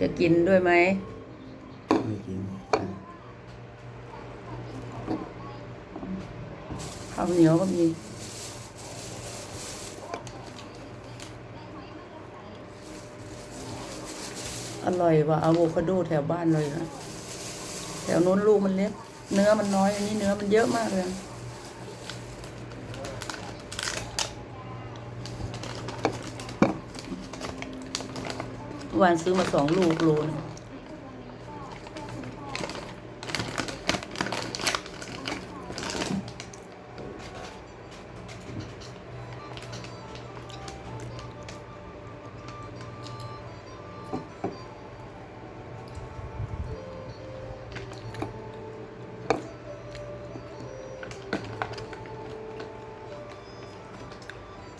จะกินด้วยไหมไม่กินข้าวเหนียวก็มีอร่อยกว่าอะโวคาโดแถวบ้านเลยนะแถวนู้นลูกมันเล็ก เนื้อมันน้อยอันนี้เนื้อมันเยอะมากเลย เมื่อ วานซื้อมาสองลูกโลน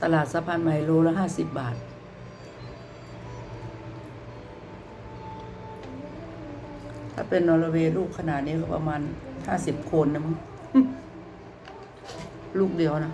ตลาดสะพานใหม่โลละห้าสิบบาท ถ้าเป็นนอร์เวย์ลูกขนาดนี้ก็ประมาณห้าสิบโคนนะมั้งลูกเดียวนะ